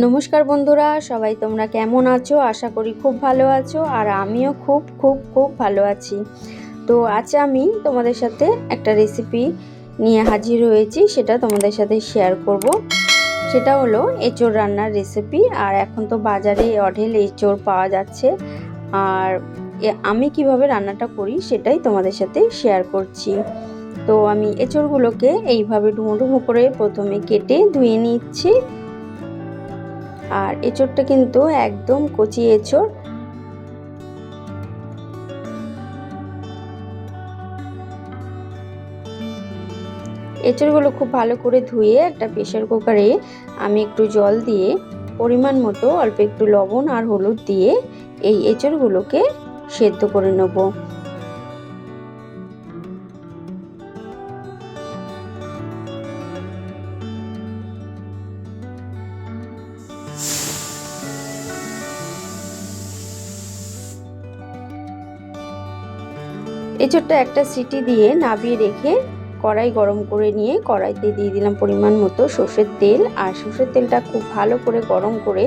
নমস্কার বন্ধুরা, সবাই তোমরা কেমন আছো? আশা করি খুব ভালো আছো আর আমিও খুব খুব খুব ভালো আছি। তো আজ আমি তোমাদের সাথে একটা রেসিপি নিয়ে হাজির হয়েছি, সেটা তোমাদের সাথে শেয়ার করব। সেটা হলো এঁচোড় রান্নার রেসিপি আর এখন তো বাজারে অঢেল এঁচোড় পাওয়া যাচ্ছে। আর আমি কীভাবে রান্নাটা করি সেটাই তোমাদের সাথে শেয়ার করছি। তো আমি এঁচোড়গুলোকে এইভাবে ডুমো ডুমো করে প্রথমে কেটে ধুয়ে নিচ্ছি। আর এঁচোড়টা কিন্তু একদম কচি এঁচোড়। এঁচড়গুলো খুব ভালো করে ধুয়ে একটা প্রেশার কুকারে আমি একটু জল দিয়ে পরিমাণ মতো অল্প একটু লবণ আর হলুদ দিয়ে এই এঁচড়গুলোকে সেদ্ধ করে নেব। এঁচড়টা একটা সিটি দিয়ে নাবিয়ে রেখে কড়াই গরম করে নিয়ে কড়াইতে দিয়ে দিলাম পরিমাণ মতো সর্ষের তেল। আর সর্ষের তেলটা খুব ভালো করে গরম করে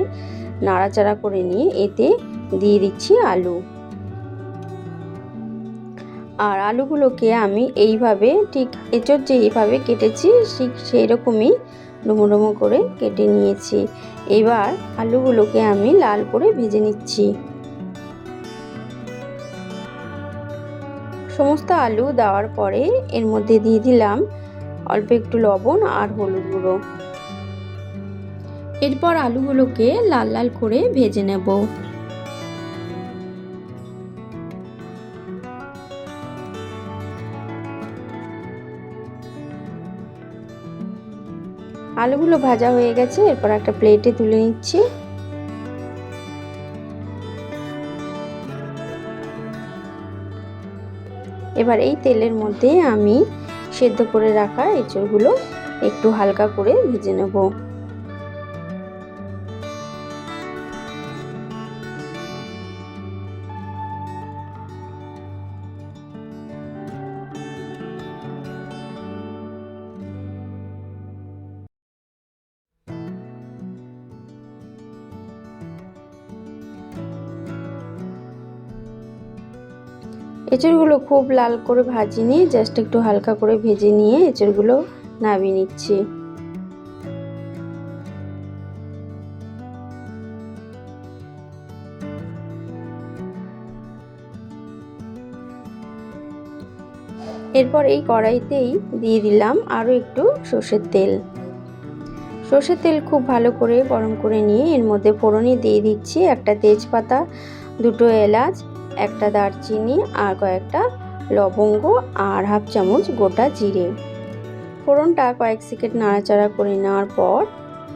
নাড়াচাড়া করে নিয়ে এতে দিয়ে দিচ্ছি আলু। আর আলুগুলোকে আমি এইভাবে ঠিক এঁচড় যে এইভাবে কেটেছি ঠিক সেই রকমই ডুমো ডুমো করে কেটে নিয়েছি। এবার আলুগুলোকে আমি লাল করে ভেজে নিচ্ছি। সমস্ত আলু দেওয়ার পরে এর মধ্যে দিয়ে দিলাম অল্প একটু লবণ আর হলুদ গুঁড়ো। এরপর আলুগুলোকে লাল লাল করে ভেজে নেব। আলুগুলো ভাজা হয়ে গেছে, এরপর একটা প্লেটে তুলে নিচ্ছি। এবার এই তেলের মধ্যে আমি সেদ্ধ করে রাখা এঁচড়গুলো একটু হালকা করে ভেজে নেব। এঁচড়গুলো খুব লাল করে ভাজিনি জাস্ট একটু হালকা করে ভেজে নিয়ে এঁচড়গুলো নামিয়ে নিচ্ছি। এরপর এই কড়াইতেই দিয়ে দিলাম আরও একটু সর্ষের তেল। সর্ষের তেল খুব ভালো করে গরম করে নিয়ে এর মধ্যে ফোড়নে দিয়ে দিচ্ছি একটা তেজপাতা, দুটো এলাচ একটা দারচিনি আর কয়েকটা লবঙ্গ আর হাফ চামচ গোটা জিরে। ফোড়নটা কয়েক সেকেন্ড নাড়াচাড়া করে নেওয়ার পর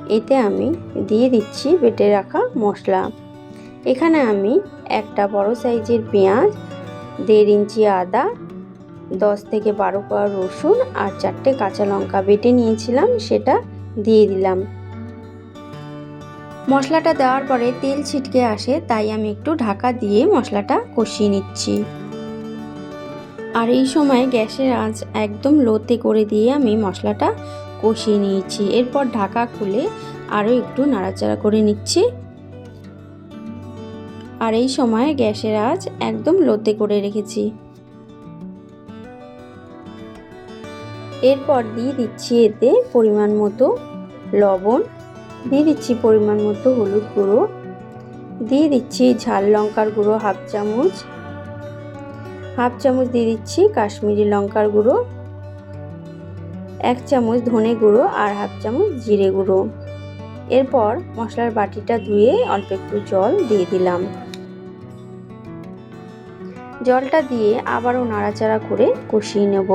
এতে আমি দিয়ে দিচ্ছি বেটে রাখা মশলা। এখানে আমি একটা বড় সাইজের পেঁয়াজ, দেড় ইঞ্চি আদা, দশ থেকে বারো কোয়া রসুন আর চারটে কাঁচা লঙ্কা বেটে নিয়েছিলাম, সেটা দিয়ে দিলাম। মশলাটা দেওয়ার পরে তেল ছিটকে আসে, তাই আমি একটু ঢাকা দিয়ে মশলাটা কষিয়ে নিচ্ছি। আর এই সময় গ্যাসের আঁচ একদম লোতে করে দিয়ে আমি মশলাটা কষিয়ে নিয়েছি। এরপর ঢাকা খুলে আরও একটু নাড়াচাড়া করে নিচ্ছি। আর এই সময় গ্যাসের আঁচ একদম লোতে করে রেখেছি। এরপর দিয়ে দিচ্ছি এতে পরিমাণ মতো লবণ দিয়ে দিচ্ছি পরিমাণ মতো হলুদ গুঁড়ো। দিয়ে দিচ্ছি ঝাল লঙ্কার গুঁড়ো হাফ চামচ। হাফ চামচ দিয়ে দিচ্ছি কাশ্মীরি লঙ্কার গুঁড়ো। এক চামচ ধনে গুঁড়ো আর হাফ চামচ জিরে গুঁড়ো। এরপর মশলার বাটিটা ধুয়ে অল্প একটু জল দিয়ে দিলাম। জলটা দিয়ে আবারও নাড়াচাড়া করে কষিয়ে নেব।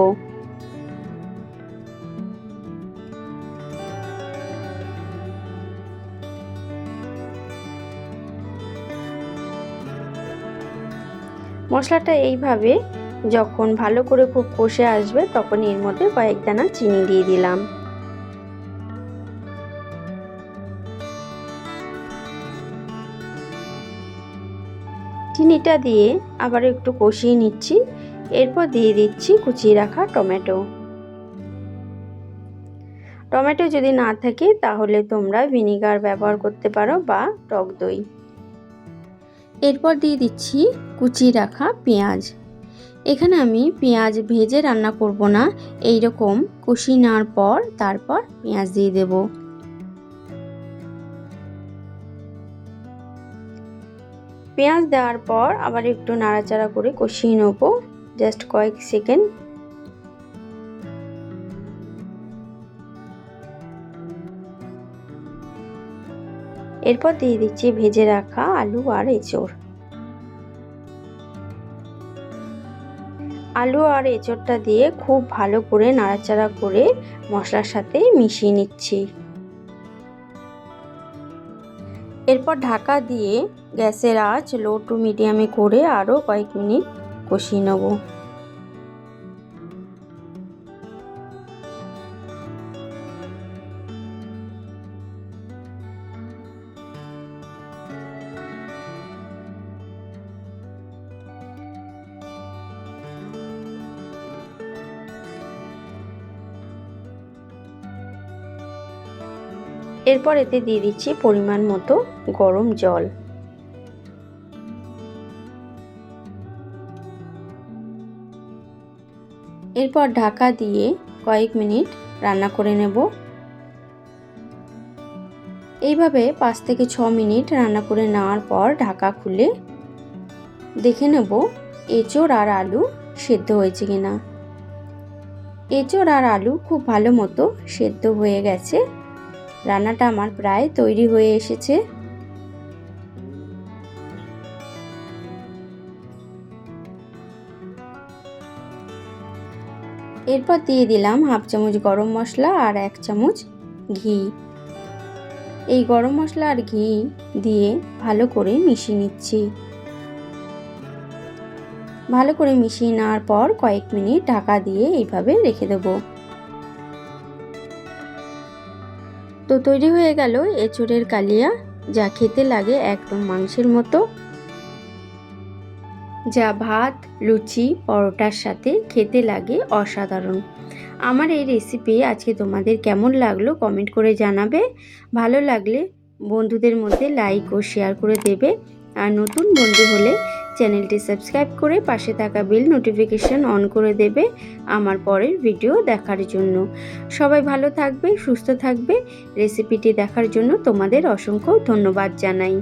মশলাটা এইভাবে যখন ভালো করে খুব কষে আসবে তখন এর মধ্যে কয়েক দানা চিনি দিয়ে দিলাম। চিনিটা দিয়ে আবার একটু কষিয়ে নিচ্ছি। এরপর দিয়ে দিচ্ছি কুচিয়ে রাখা টমেটো। টমেটো যদি না থাকে তাহলে তোমরা ভিনিগার ব্যবহার করতে পারো বা টক দই। এরপর দিয়ে দিচ্ছি কুচি রাখা পেঁয়াজ। এখানে আমি পেঁয়াজ ভেজে রান্না করব না এই রকম কষি নেওয়ার পর তারপর পেঁয়াজ দিয়ে দেব। পেঁয়াজ দেওয়ার পর আবার একটু নাড়াচাড়া করে কষিয়ে নেব, জাস্ট কয়েক সেকেন্ড। এরপর দিয়ে দিচ্ছি ভেজে রাখা আলু আর এঁচড়। আলু আর এঁচড়টা দিয়ে খুব ভালো করে নাড়াচাড়া করে মশলার সাথে মিশিয়ে নিচ্ছি। এরপর ঢাকা দিয়ে গ্যাসের আঁচ লো টু মিডিয়ামে করে আরও কয়েক মিনিট কষিয়ে নেব। এরপর এতে দিয়ে দিচ্ছি পরিমাণ মতো গরম জল। এরপর ঢাকা দিয়ে কয়েক মিনিট রান্না করে নেব। এইভাবে পাঁচ থেকে ছ মিনিট রান্না করে নেওয়ার পর ঢাকা খুলে দেখে নেব এঁচড় আর আলু সেদ্ধ হয়েছে কিনা। এঁচড় আর আলু খুব ভালো মতো সেদ্ধ হয়ে গেছে। রান্নাটা আমার প্রায় তৈরি হয়ে এসেছে। এরপর দিয়ে দিলাম হাফ চামচ গরম মশলা আর এক চামচ ঘি। এই গরম মশলা আর ঘি দিয়ে ভালো করে মিশিয়ে নিচ্ছি। ভালো করে মিশিয়ে নেওয়ার পর কয়েক মিনিট ঢাকা দিয়ে এইভাবে রেখে দেবো। তো তৈরি হয়ে গেল এঁচড়ের কালিয়া, যা খেতে লাগে একদম মাংসের মতো। যা ভাত, লুচি, পরোটার সাথে খেতে লাগে অসাধারণ। আমার এই রেসিপি আজকে তোমাদের কেমন লাগল কমেন্ট করে জানাবে। ভালো লাগলে বন্ধুদের মধ্যে লাইক ও শেয়ার করে দেবে। আর নতুন বন্ধু হলে চ্যানেলটি সাবস্ক্রাইব করে পাশে থাকা বেল নোটিফিকেশান অন করে দেবে আমার পরের ভিডিও দেখার জন্য। সবাই ভালো থাকবে, সুস্থ থাকবে। রেসিপিটি দেখার জন্য তোমাদের অসংখ্য ধন্যবাদ জানাই।